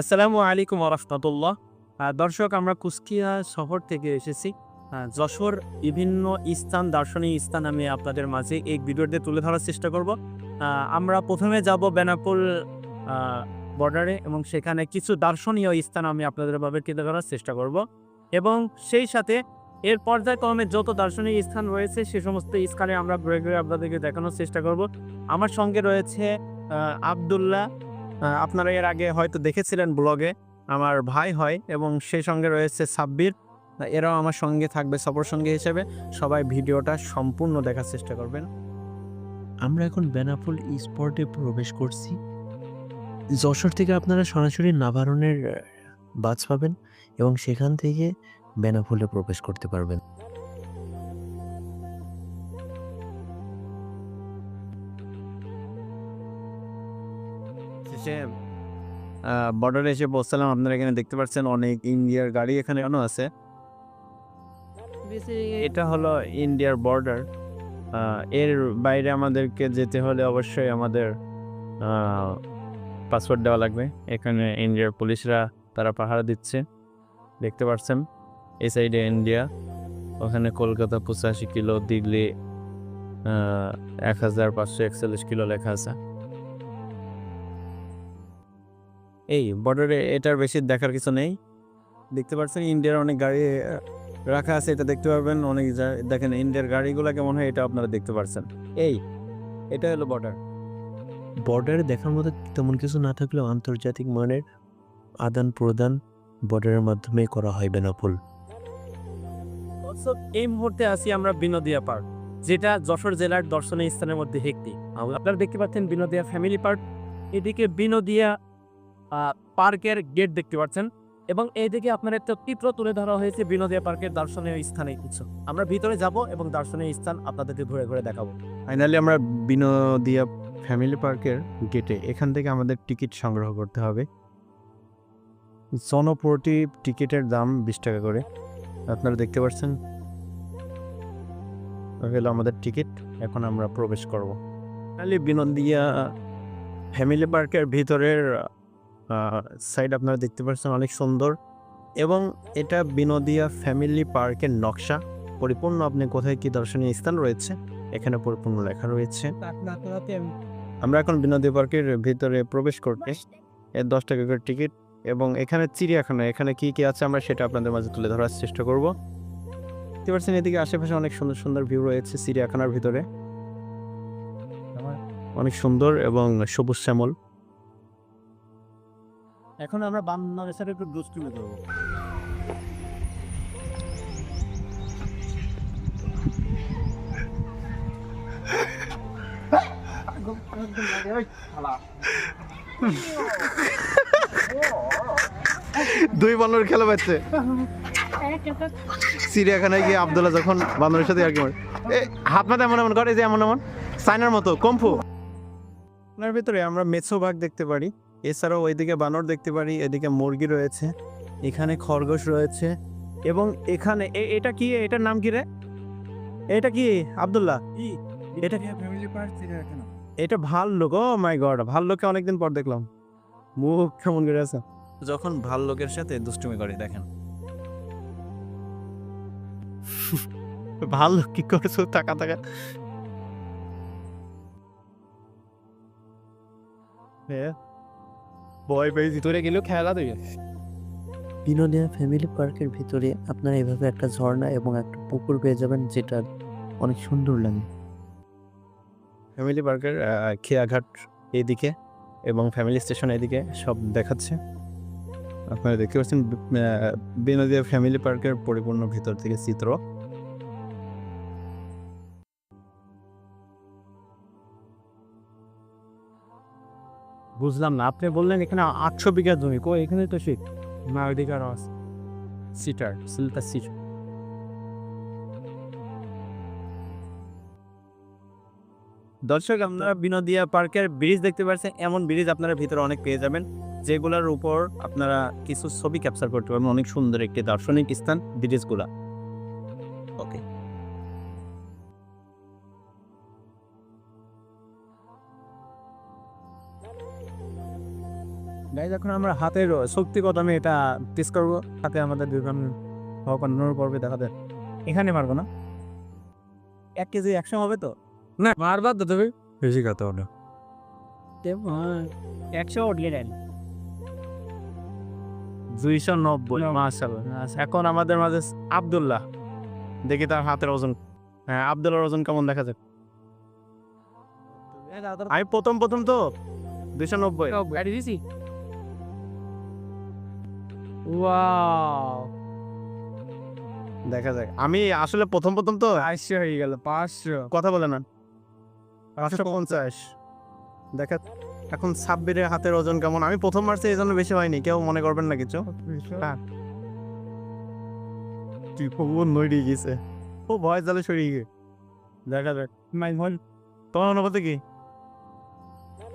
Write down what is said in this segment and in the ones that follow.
আসসালামু আলাইকুম রহমতুল্লাহ। দর্শক, আমরা কুষ্টিয়া শহর থেকে এসেছি। যশোর বিভিন্ন স্থান, দার্শনিক স্থান আমি আপনাদের মাঝে এই ভিডিওতে তুলে ধরার চেষ্টা করব। আমরা প্রথমে যাব বেনাপুল বর্ডারে এবং সেখানে কিছু দার্শনীয় স্থান আমি আপনাদের ভাবে তুলে ধরার চেষ্টা করব। এবং সেই সাথে এর পর্যায়ক্রমে যত দার্শনিক স্থান রয়েছে, সে সমস্ত স্থানে আমরা ঘুরে ঘুরে আপনাদেরকে দেখানোর চেষ্টা করব। আমার সঙ্গে রয়েছে আবদুল্লাহ আপনারা এর আগে হয়তো দেখেছিলেন ব্লগে, আমার ভাই হয় এবং সেই সঙ্গে রয়েছে সাব্বির। এরাও আমার সঙ্গে থাকবে, সফর সঙ্গী হিসেবে। সবাই ভিডিওটা সম্পূর্ণ দেখার চেষ্টা করবেন। আমরা এখন বেনাপোল স্পটে প্রবেশ করছি। যশোর থেকে আপনারা সরাসরি নাভারণের বাস পাবেন এবং সেখান থেকে বেনাপোলে প্রবেশ করতে পারবেন। শেষে বর্ডারে এসে পৌঁছালাম। আপনারা এখানে দেখতে পাচ্ছেন অনেক ইন্ডিয়ার গাড়ি এখানে কেন আছে। এটা হলো ইন্ডিয়ার বর্ডার এর বাইরে আমাদেরকে যেতে হলে অবশ্যই আমাদের পাসপোর্ট দেওয়া লাগবে। এখানে ইন্ডিয়ার পুলিশরা তারা পাহারা দিচ্ছে। দেখতে পাচ্ছেন এই সাইডে ইন্ডিয়া। ওখানে কলকাতা পঁচাশি কিলো দিল্লি এক হাজার পাঁচশো একচল্লিশ কিলো লেখা আছে। এই বর্ডারে এটার বেশি দেখার কিছু নেই। দেখতে পাচ্ছেন ইন্ডিয়ার অনেক গাড়ি রাখা আছে এটা দেখতে পারবেন। অনেক দেখেন ইন্ডিয়ার গাড়িগুলো কেমন হয় এটা আপনারা দেখতে পাচ্ছেন এই এটা হলো বর্ডার বর্ডারে দেখার মতো তেমন কিছু না থাকলেও আন্তর্জাতিক মানের আদান প্রদান বর্ডারের মাধ্যমে করা হয় বেনাপোল। So, এই মুহূর্তে আছি আমরা বিনোদিয়া পার্ক যেটা যশোর জেলার দর্শনীয় স্থানের মধ্যে একটি। আপনারা দেখতে পাচ্ছেন বিনোদিয়া ফ্যামিলি পার্ক এদিকে বিনোদিয়া পার্কের গেট দেখতে পাচ্ছেন এবং এইদিকে আপনার একটা চিত্র তুলে ধরা হয়েছে বিনোদিয়া পার্কের দর্শনীয় স্থানে কিছু। আমরা ভিতরে যাব এবং দর্শনীয় স্থান আপনাদেরকে ঘুরে ঘুরে দেখাবো। ফাইনালি আমরা বিনোদিয়া ফ্যামিলি পার্কের গেটে এখান থেকে আমাদের টিকিট সংগ্রহ করতে হবে। জনপ্রতি টিকিটের দাম বিশ টাকা করে। আপনারা দেখতে পাচ্ছেন হলো আমাদের টিকিট এখন আমরা প্রবেশ করব। ফাইনালি বিনোদিয়া ফ্যামিলি পার্কের ভিতরের সাইড আপনারা দেখতে পাচ্ছেন অনেক সুন্দর। এবং এটা বিনোদিয়া ফ্যামিলি পার্কের নকশা। পরিপূর্ণ আপনি কোথায় কি দর্শনীয় স্থান রয়েছে, এখানে পরিপূর্ণ লেখা রয়েছে। আমরা এখন বিনোদিয়া পার্কের ভিতরে প্রবেশ করতে এর দশ টাকা করে টিকিট এবং এখানে চিড়িয়াখানা, এখানে কি কি আছে আমরা সেটা আপনাদের মাঝে তুলে ধরার চেষ্টা করব। দেখতে পাচ্ছেন এদিকে আশেপাশে অনেক সুন্দর সুন্দর ভিউ রয়েছে চিড়িয়াখানার ভিতরে। অনেক সুন্দর এবং সবুজ শ্যামল। এখন আমরা বান্নার সাথে একটু দুষ্টুমি করব দুই বানর খেলা পাচ্ছে। চিড়িয়াখানায় গিয়ে আবদুল্লাহ যখন বানরের সাথে আর কি মারে হাত মাথা এমন এমন করে যে এমন এমন। সাইনার মতো কম্ফু। আপনার ভিতরে আমরা মেছো বাঘ দেখতে পারি। এছাড়াও ওইদিকে বানর দেখতে পারি এদিকে মুরগি রয়েছে এখানে খরগোশ রয়েছে এবং এখানে এ- এটা কি? এটার নাম কি রে? এটা কি? আব্দুল্লাহ? এটা এটা ভাল্লুক ও মাই গড ভাল্লুককে অনেকদিন পর দেখলাম। মুখ কেমন করে আছে? যখন ভাল্লুকের সাথে দুষ্টুমি করে দেখেন। ভাল্লুক কি করছ? টাকা টাকা ভয় পেয়েছি। তোরে গেলেও খেলা দেবে। বিনোদিয়া ফ্যামিলি পার্কের ভিতরে আপনারা এভাবে একটা ঝর্ণা এবং একটা পুকুর পেয়ে যাবেন যেটা অনেক সুন্দর লাগে। ফ্যামিলি পার্কের খেয়াঘাট এইদিকে এবং ফ্যামিলি স্টেশন এদিকে সব দেখাচ্ছে। আপনারা দেখতে পাচ্ছেন বিনোদিয়া ফ্যামিলি পার্কের পরিপূর্ণ ভিতর থেকে চিত্র। বুঝলাম না। আপনি বললেন এখানে আটশো বিঘা জমি। কো এখানে তো শীত। না ওইদিকে আরও আছে। সিটার সিলটা সিট দর্শক আপনারা বিনোদিয়া পার্কের ব্রিজ দেখতে পাচ্ছেন এমন ব্রিজ আপনারা ভিতরে অনেক পেয়ে যাবেন যেগুলোর উপর আপনারা কিছু ছবি ক্যাপচার করতে পারবেন। অনেক সুন্দর একটি দার্শনিক স্থান ব্রিজগুলা। ওকে গাইজ এখন আমরা হাতের শক্তি কত আমি এটা টেস্ট করব। হাতে আমাদের দুজন ভগবান নুর পর্বে দেখা এখানে মারবো না। এক কেজি একশো হবে তো? না মারবার তো তুমি। বেশি কথা হলো একশো দেন। দুইশো নব্বই মাসাল্লাহ এখন আমাদের মাঝে আবদুল্লাহ। দেখি তার হাতের ওজন। হ্যাঁ আবদুল্লাহর ওজন কেমন দেখা যায় আমি প্রথম প্রথম তো। দুইশো নব্বই। গাড়ি দিছি দেখা যাক। আমি আসলে প্রথম প্রথম তো হয়ে গেল পাঁচশো। কথা বলে না। পাঁচশো পঞ্চাশ। দেখা এখন সাব্বিরের হাতের ওজন কেমন? আমি প্রথম মারছি এই জন্য বেশি হয়নি কেউ মনে করবেন না কিছু। হ্যাঁ। তুই খুব নইড়ে গেছে। ও ভয় জালে সরিয়ে দেখা যাক। মাই মন তোমার অনুভূতি কি?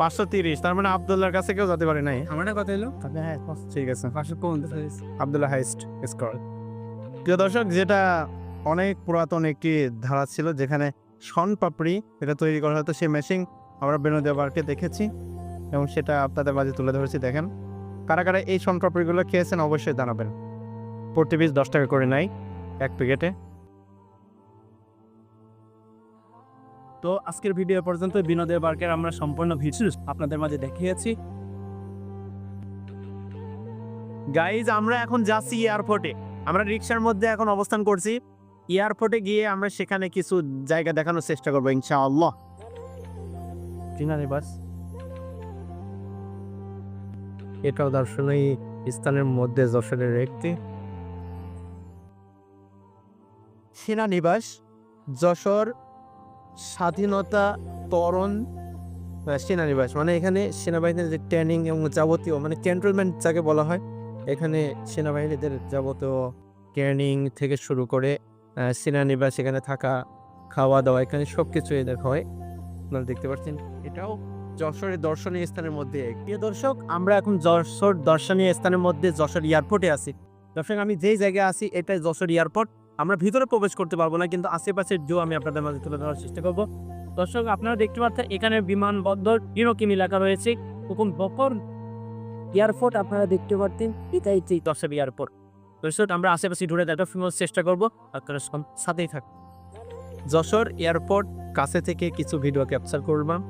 পাঁচশো তিরিশ তার মানে আবদুল্লাহর কাছে কেউ যেতে পারে নাই। আমার কথা এলো হ্যাঁ ঠিক আছে। পাঁচশো পঞ্চাশ আবদুল্লাহ হাইস্ট স্কোর। প্রিয় দর্শক যেটা অনেক পুরাতন একটি ধারা ছিল যেখানে শন পাপড়ি এটা তৈরি করা হতো সেই মেশিন আমরা বিনোদীয় পার্কে দেখেছি এবং সেটা আপনাদের মাঝে তুলে ধরেছি দেখেন। কারা কারা এই শন পাপড়িগুলো খেয়েছেন অবশ্যই জানাবেন। প্রতি পিস দশ টাকা করে নাই এক প্যাকেটে তো আজকের ভিডিও পর্যন্ত বিনোদের পার্কের আমরা সম্পূর্ণ ভিডিও আপনাদের মাঝে দেখিয়েছি। গাইজ আমরা এখন যাচ্ছি এয়ারপোর্টে। আমরা রিক্সার মধ্যে এখন অবস্থান করছি। এয়ারপোর্টে গিয়ে আমরা সেখানে কিছু জায়গা দেখানোর চেষ্টা করব ইনশাআল্লাহ। বাস এটাও দর্শনীয় স্থানের মধ্যে যশোরের একটি। সেনানিবাস যশোর স্বাধীনতা তরণ সেনানিবাস মানে এখানে সেনাবাহিনীর যে ট্রেনিং এবং যাবতীয় মানে ক্যান্টনমেন্ট যাকে বলা হয়, এখানে সেনাবাহিনীদের যাবতীয় ট্রেনিং থেকে শুরু করে সেনানিবাস এখানে থাকা, খাওয়া দাওয়া, এখানে সব কিছু এদের হয়। আপনারা দেখতে পাচ্ছেন, এটাও যশোরের দর্শনীয় স্থানের মধ্যে। প্রিয় দর্শক, আমরা এখন যশোর দর্শনীয় স্থানের মধ্যে যশোর এয়ারপোর্টে আছি। দর্শক, আমি যেই জায়গায় আছি, এটাই যশোর এয়ারপোর্ট। আমরা ভিতরে প্রবেশ করতে পারব না, কিন্তু আশেপাশের জো আমি আপনাদের মাঝে তুলে ধরার চেষ্টা করব। দর্শক, আপনারা দেখতে পাচ্ছেন, এখানে বিমানবন্দর ইরকিম এলাকা রয়েছে, হুকুম বকর এয়ারপোর্ট আপনারা দেখতে পাচ্ছেন, এটাই সেই দর্শক এয়ারপোর্ট। দর্শক, আমরা আশেপাশে ঘুরে দেখার ফেমাস চেষ্টা করব, আপনারা সাথেই থাক যশোর এয়ারপোর্ট কাছে থেকে কিছু ভিডিও ক্যাপচার করলাম,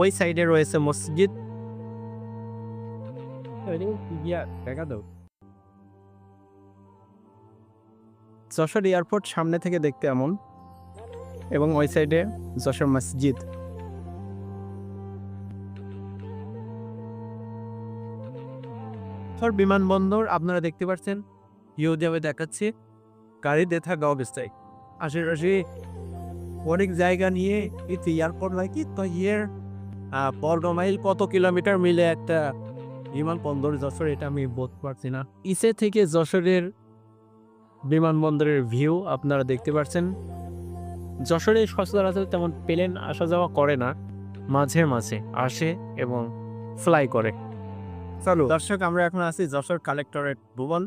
ওই সাইডে রয়েছে মসজিদ। দেখা দাও। যশোর এয়ারপোর্ট সামনে থেকে দেখতে এমন এবং ওই সাইডে যশোর মসজিদ। যশোর বিমানবন্দর আপনারা দেখতে পাচ্ছেন। ইউদিয়াবে দেখাচ্ছে। গাড়ি দেখা গাও অবস্থায় আশেপাশে অনেক জায়গা নিয়ে কিন্তু এয়ারপোর্ট হয় কি? তো ইয়ের বর্গ মাইল কত কিলোমিটার মিলে একটা বিমানবন্দর যশোর? এটা আমি বলতে পারছি না। ইসে থেকে যশোরের বিমানবন্দরের ভিউ আপনারা দেখতে পাচ্ছেন যশোরে সচরাচর তেমন প্লেন আসা যাওয়া করে না, মাঝে মাঝে আসে এবং ফ্লাই করে। চলো, দর্শক, আমরা এখন আছি যশোর কালেক্টরেট ভুবন,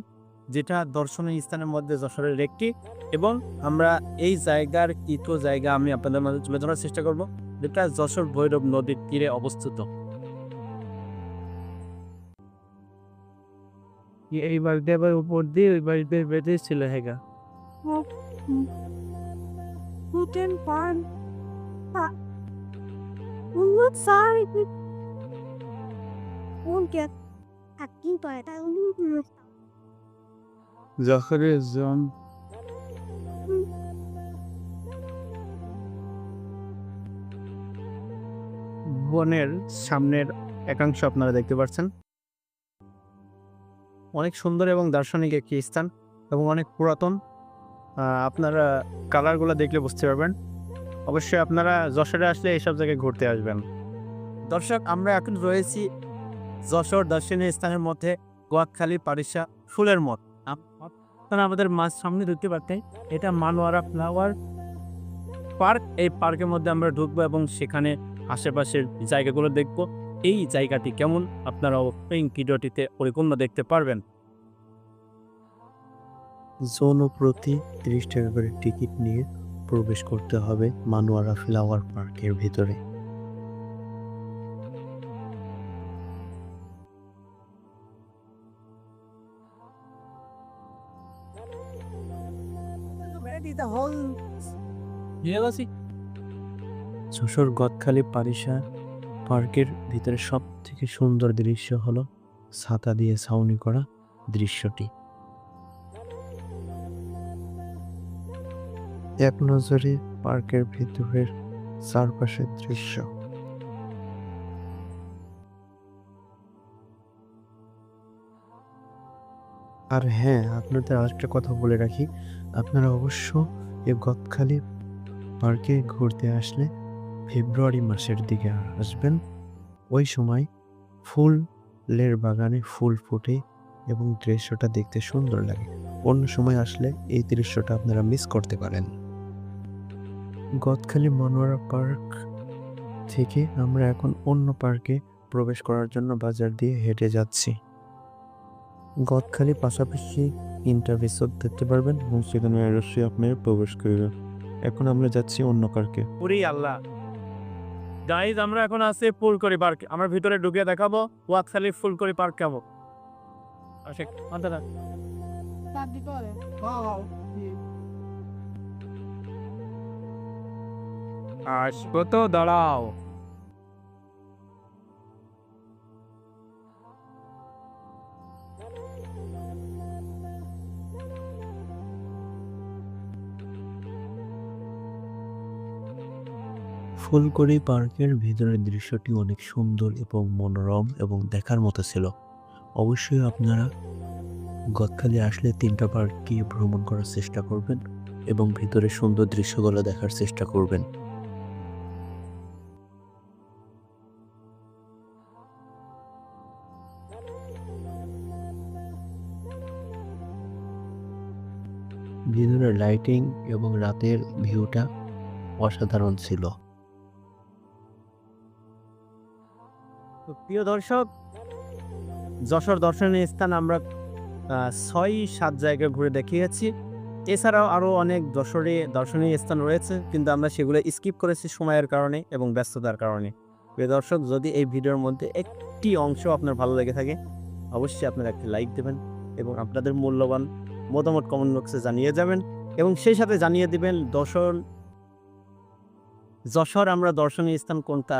যেটা দর্শনীয় স্থানের মধ্যে যশোরের একটি এবং আমরা এই জায়গার কিছু জায়গা আমি আপনাদের মাঝে তুলে ধরার চেষ্টা করব, যেটা যশোর ভৈরব নদীর তীরে অবস্থিত। এই বাড়িতে আবার উপর দিয়ে ওই বাড়িতে বেঁধে ছিল হেগা। sorry. বনের সামনের একাংশ আপনারা দেখতে পাচ্ছেন অনেক সুন্দর এবং দার্শনিক একটি স্থান এবং অনেক পুরাতন। আপনারা কালারগুলো দেখলে বুঝতে পারবেন। অবশ্যই আপনারা যশোরে আসলে এইসব জায়গায় ঘুরতে আসবেন। দর্শক, আমরা এখন রয়েছি যশোর দর্শনীয় স্থানের মধ্যে গোয়াখালী পারিসা ফুলের আপনারা আমাদের মাছ সামনে ঢুকতে পারতেন এটা মানোয়ারা ফ্লাওয়ার পার্ক। এই পার্কের মধ্যে আমরা ঢুকবো এবং সেখানে আশেপাশের জায়গাগুলো দেখব। এই জায়গাটি কেমন? আপনারাও এই ভিডিওটিতে পরিপূর্ণ দেখতে পারবেন। জনপ্রতি তিরিশ টাকা করে টিকিট নিয়ে প্রবেশ করতে হবে মানুয়ারা ফ্লাওয়ার পার্কের ভিতরে। শ্বশুর গদখালি পারিসা পার্কের ভিতরে সব থেকে সুন্দর দৃশ্য হলো ছাতা দিয়ে ছাউনি করা দৃশ্যটি। এক নজরে পার্কের ভিতরের চারপাশের দৃশ্য। আর হ্যাঁ আপনাদের আরেকটা কথা বলে রাখি। আপনারা অবশ্য এই গদখালি পার্কে ঘুরতে আসলে ফেব্রুয়ারি মাসের দিকে আসবেন। ওই সময় ফুলের বাগানে ফুল ফোটে এবং দৃশ্যটা দেখতে সুন্দর লাগে। অন্য সময় আসলে এই দৃশ্যটা আপনারা মিস করতে পারেন। গদখালি মনোয়ারা পার্ক থেকে আমরা এখন অন্য পার্কে প্রবেশ করার জন্য বাজার দিয়ে হেঁটে যাচ্ছি। গদখালি পাশাপাশি ইন্টারভিসত দেখতে পারবেন এবং সেখানে অবশ্যই আপনি প্রবেশ করবেন। এখন আমরা যাচ্ছি অন্য পার্কে। পুরি আল্লাহ! গাইজ আমরা এখন আছি ফুলকরি পার্ক। আমরা ভিতরে ঢুকে দেখাবো ওয়াকশালি ফুলকরি পার্ক রাখ। আসব তো দাঁড়াও। ফুলকড়ি পার্কের ভিতরের দৃশ্যটি অনেক সুন্দর এবং মনোরম এবং দেখার মতো ছিল। অবশ্যই আপনারা গদখালি আসলে তিনটা পার্ককে ভ্রমণ করার চেষ্টা করবেন এবং ভিতরে সুন্দর দৃশ্যগুলো দেখার চেষ্টা করবেন। ভিতরে লাইটিং এবং রাতের ভিউটা অসাধারণ ছিল। প্রিয় দর্শক, যশোর দর্শনীয় স্থান আমরা ছয় সাত জায়গায় ঘুরে দেখিয়েছি। এছাড়াও আরও অনেক যশোরে দর্শনীয় স্থান রয়েছে, কিন্তু আমরা সেগুলো স্কিপ করেছি সময়ের কারণে এবং ব্যস্ততার কারণে। প্রিয় দর্শক, যদি এই ভিডিওর মধ্যে একটি অংশ আপনার ভালো লেগে থাকে, অবশ্যই আপনারা একটি লাইক দেবেন এবং আপনাদের মূল্যবান মতামত কমেন্ট বক্সে জানিয়ে যাবেন এবং সেই সাথে জানিয়ে দিবেন, দর্শন, যশোর আমরা দর্শনীয় স্থান কোনটা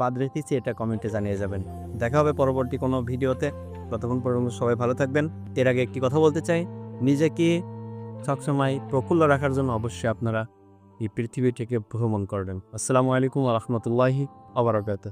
বাদ রেখেছি, এটা কমেন্টে জানিয়ে যাবেন। দেখা হবে পরবর্তী কোনো ভিডিওতে। ততক্ষণ পর্যন্ত সবাই ভালো থাকবেন। এর আগে একটি কথা বলতে চাই, নিজেকে সবসময় প্রফুল্ল রাখার জন্য অবশ্যই আপনারা এই পৃথিবীটিকে ভ্রমণ করবেন আসসালামু আলাইকুম রহমতুল্লাহি আবরাকাত